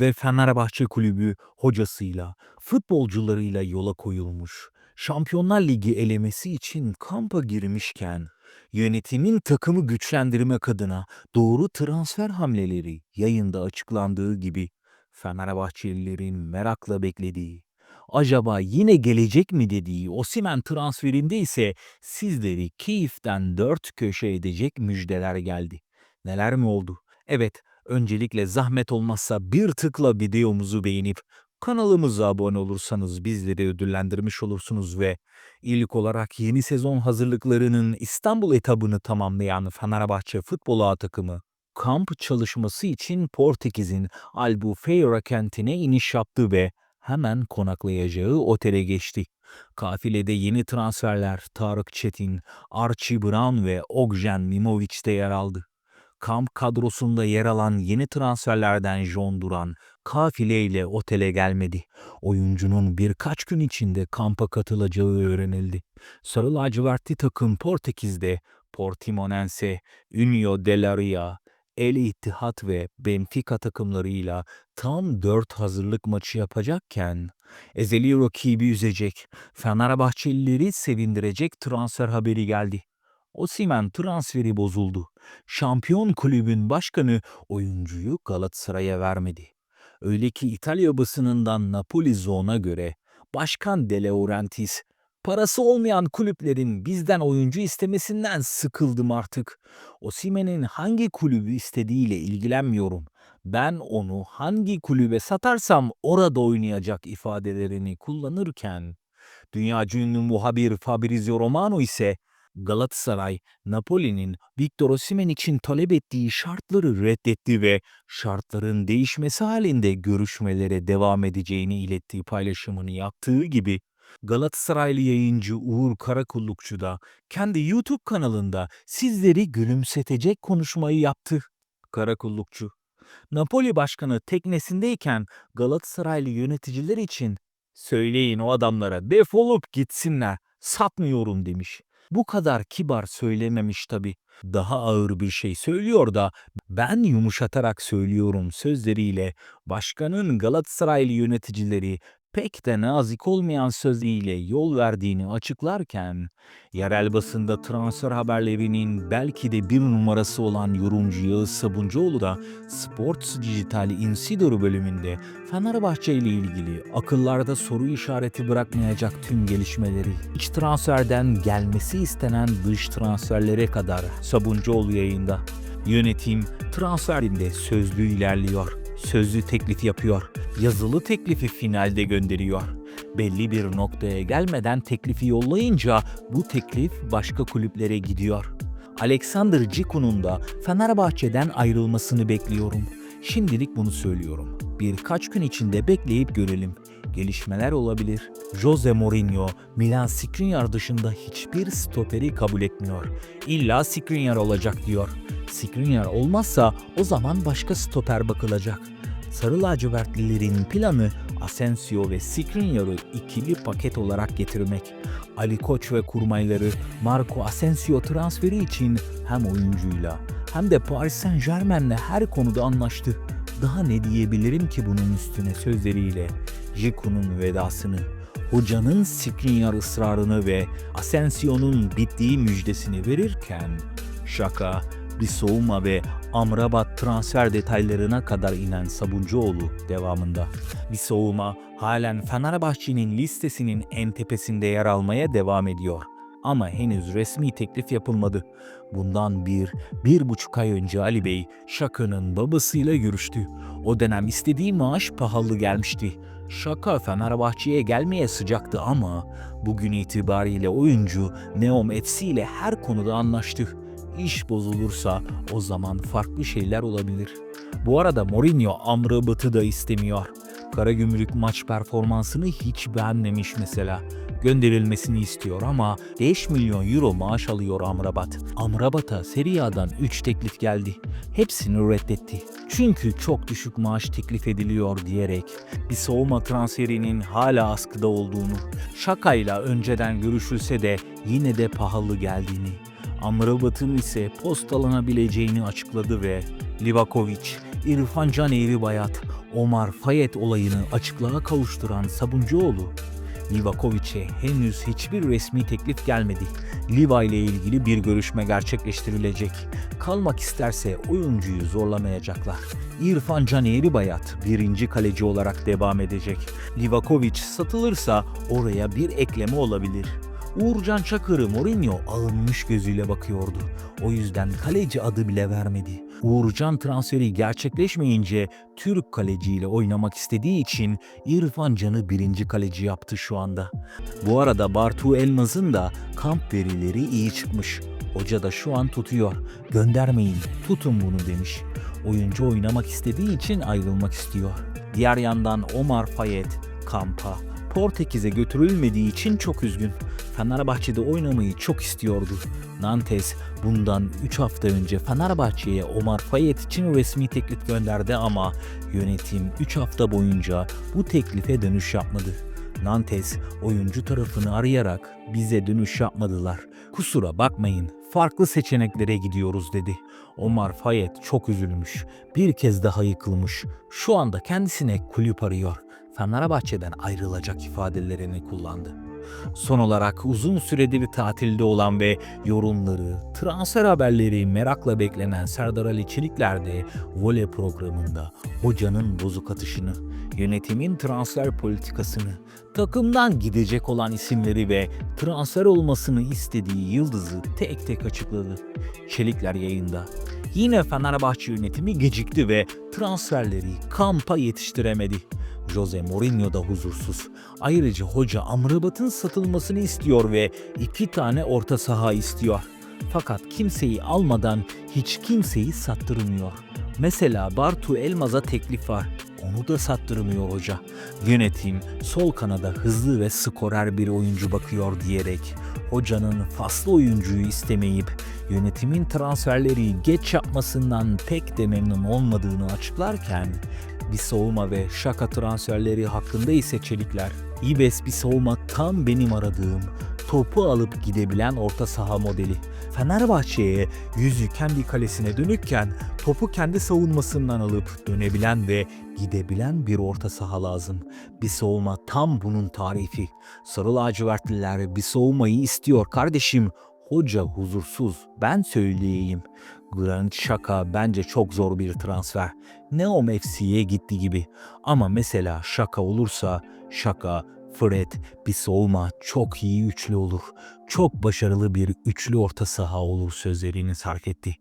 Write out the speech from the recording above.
ve Fenerbahçe Kulübü hocasıyla, futbolcularıyla yola koyulmuş. Şampiyonlar Ligi elemesi için kampa girmişken yönetimin takımı güçlendirmek adına doğru transfer hamleleri yayında açıklandığı gibi Fenerbahçelilerin merakla beklediği, acaba yine gelecek mi dediği Osimhen transferinde ise sizleri keyiften dört köşe edecek müjdeler geldi. Neler mi oldu? Evet, öncelikle zahmet olmazsa bir tıkla videomuzu beğenip kanalımıza abone olursanız bizleri ödüllendirmiş olursunuz ve ilk olarak yeni sezon hazırlıklarının İstanbul etabını tamamlayan Fenerbahçe futbol ağa takımı kamp çalışması için Portekiz'in Albufeira kentine iniş yaptı ve hemen konaklayacağı otele geçti. Kafilede yeni transferler Tarık Çetin, Archie Brown ve Ogjen Mimovic de yer aldı. Kamp kadrosunda yer alan yeni transferlerden John Duran kafileyle otele gelmedi. Oyuncunun birkaç gün içinde kampa katılacağı öğrenildi. Sarı lacivertli takım Portekiz'de Portimonense, Union de la Ria, El İttihat ve Benfica takımlarıyla tam 4 hazırlık maçı yapacakken ezeli rakibi üzecek, Fenerbahçelileri sevindirecek transfer haberi geldi. Osimhen transferi bozuldu. Şampiyon kulübün başkanı oyuncuyu Galatasaray'a vermedi. Öyle ki İtalya basınından Napoli Zone'a göre Başkan De Laurentiis parası olmayan kulüplerin bizden oyuncu istemesinden sıkıldım artık. Osimhen'in hangi kulübü istediğiyle ilgilenmiyorum. Ben onu hangi kulübe satarsam orada oynayacak ifadelerini kullanırken dünyaca ünlü muhabir Fabrizio Romano ise Galatasaray, Napoli'nin Victor Osimhen için talep ettiği şartları reddetti ve şartların değişmesi halinde görüşmelere devam edeceğini ilettiği paylaşımını yaptığı gibi Galatasaraylı yayıncı Uğur Karakullukçu da kendi YouTube kanalında sizleri gülümsetecek konuşmayı yaptı. Karakullukçu, Napoli başkanı teknesindeyken Galatasaraylı yöneticiler için söyleyin o adamlara defolup gitsinler satmıyorum demiş. Bu kadar kibar söylememiş tabi. Daha ağır bir şey söylüyor da ben yumuşatarak söylüyorum sözleriyle başkanın Galatasaraylı yöneticileri pek de nazik olmayan sözüyle yol verdiğini açıklarken yerel basında transfer haberlerinin belki de bir numarası olan yorumcu Yağız Sabuncuoğlu da Sports Dijital Insider bölümünde Fenerbahçe ile ilgili akıllarda soru işareti bırakmayacak tüm gelişmeleri, iç transferden gelmesi istenen dış transferlere kadar Sabuncuoğlu yayında. Yönetim transferinde sözlü ilerliyor. Sözlü teklif yapıyor. Yazılı teklifi finalde gönderiyor. Belli bir noktaya gelmeden teklifi yollayınca bu teklif başka kulüplere gidiyor. Alexander Ciku'nun da Fenerbahçe'den ayrılmasını bekliyorum. Şimdilik bunu söylüyorum. Birkaç gün içinde bekleyip görelim. Gelişmeler olabilir. Jose Mourinho, Milan Skriniar dışında hiçbir stoperi kabul etmiyor. İlla Skriniar olacak diyor. Skriniar olmazsa o zaman başka stoper bakılacak. Sarı lacivertlilerin planı Asensio ve Skriniar'ı ikili paket olarak getirmek. Ali Koç ve kurmayları Marco Asensio transferi için hem oyuncuyla hem de Paris Saint Germain'le her konuda anlaştı. Daha ne diyebilirim ki bunun üstüne sözleriyle Jiku'nun vedasını, hocanın Skriniar ısrarını ve Asensio'nun bittiği müjdesini verirken şaka, bir soğuma ve Amrabat transfer detaylarına kadar inen Sabuncuoğlu devamında. Bir soğuma halen Fenerbahçe'nin listesinin en tepesinde yer almaya devam ediyor. Ama henüz resmi teklif yapılmadı. Bundan bir, bir buçuk ay önce Ali Bey Şaka'nın babasıyla görüştü. O dönem istediği maaş pahalı gelmişti. Şaka Fenerbahçe'ye gelmeye sıcaktı ama bugün itibariyle oyuncu Neom FC ile her konuda anlaştı. İş bozulursa o zaman farklı şeyler olabilir. Bu arada Mourinho Amrabat'ı da istemiyor. Karagümrük maç performansını hiç beğenmemiş mesela. Gönderilmesini istiyor ama 5 milyon euro maaş alıyor Amrabat. Amrabat'a Serie A'dan 3 teklif geldi. Hepsini reddetti. Çünkü çok düşük maaş teklif ediliyor diyerek bir soğuma transferinin hala askıda olduğunu, şakayla önceden görüşülse de yine de pahalı geldiğini, Amrabat'ın ise postalanabileceğini açıkladı ve Livakovic İrfan Can Eğri Bayat, Omar Fayet olayını açıklığa kavuşturan Sabuncuoğlu, Livakovic'e henüz hiçbir resmi teklif gelmedi. Liva ile ilgili bir görüşme gerçekleştirilecek. Kalmak isterse oyuncuyu zorlamayacaklar. İrfan Can Eğribayat birinci kaleci olarak devam edecek. Livakovic satılırsa oraya bir ekleme olabilir. Uğurcan Çakır'ı Mourinho alınmış gözüyle bakıyordu. O yüzden kaleci adı bile vermedi. Uğurcan transferi gerçekleşmeyince Türk kaleciyle oynamak istediği için İrfan Can'ı birinci kaleci yaptı şu anda. Bu arada Bartu Elmaz'ın da kamp verileri iyi çıkmış. Hoca da şu an tutuyor. Göndermeyin, tutun bunu demiş. Oyuncu oynamak istediği için ayrılmak istiyor. Diğer yandan Omar Fayet kampa Portekiz'e götürülmediği için çok üzgün. Fenerbahçe'de oynamayı çok istiyordu. Nantes bundan 3 hafta önce Fenerbahçe'ye Omar Fayet için resmi teklif gönderdi ama yönetim 3 hafta boyunca bu teklife dönüş yapmadı. Nantes oyuncu tarafını arayarak bize dönüş yapmadılar. Kusura bakmayın farklı seçeneklere gidiyoruz dedi. Omar Fayet çok üzülmüş. Bir kez daha yıkılmış. Şu anda kendisine kulüp arıyor. Fenerbahçe'den ayrılacak ifadelerini kullandı. Son olarak uzun süredir tatilde olan ve yorumları, transfer haberleri merakla beklenen Serdar Ali Çelikler de voley programında hocanın bozuk atışını, yönetimin transfer politikasını, takımdan gidecek olan isimleri ve transfer olmasını istediği yıldızı tek tek açıkladı. Çelikler yayında. Yine Fenerbahçe yönetimi gecikti ve transferleri kampa yetiştiremedi. Jose Mourinho da huzursuz. Ayrıca hoca Amrabat'ın satılmasını istiyor ve iki tane orta saha istiyor. Fakat kimseyi almadan hiç kimseyi sattırmıyor. Mesela Bartu Elmaz'a teklif var. Onu da sattırmıyor hoca. Yönetim sol kanada hızlı ve skorer bir oyuncu bakıyor diyerek hocanın faslı oyuncuyu istemeyip yönetimin transferleri geç yapmasından pek de memnun olmadığını açıklarken bir savunma ve şaka transferleri hakkında ise çelikler. İbes bir savunma tam benim aradığım, topu alıp gidebilen orta saha modeli. Fenerbahçe'ye yüzü kendi kalesine dönükken topu kendi savunmasından alıp dönebilen ve gidebilen bir orta saha lazım. Bir savunma tam bunun tarifi. Sarı lacivertliler bir savunmayı istiyor kardeşim. Hoca huzursuz. Ben söyleyeyim. Granit Xhaka bence çok zor bir transfer. Neom FC'ye gitti gibi. Ama mesela Xhaka olursa Xhaka, Fred, bir savunma çok iyi üçlü olur. Çok başarılı bir üçlü orta saha olur sözlerini sarf etti.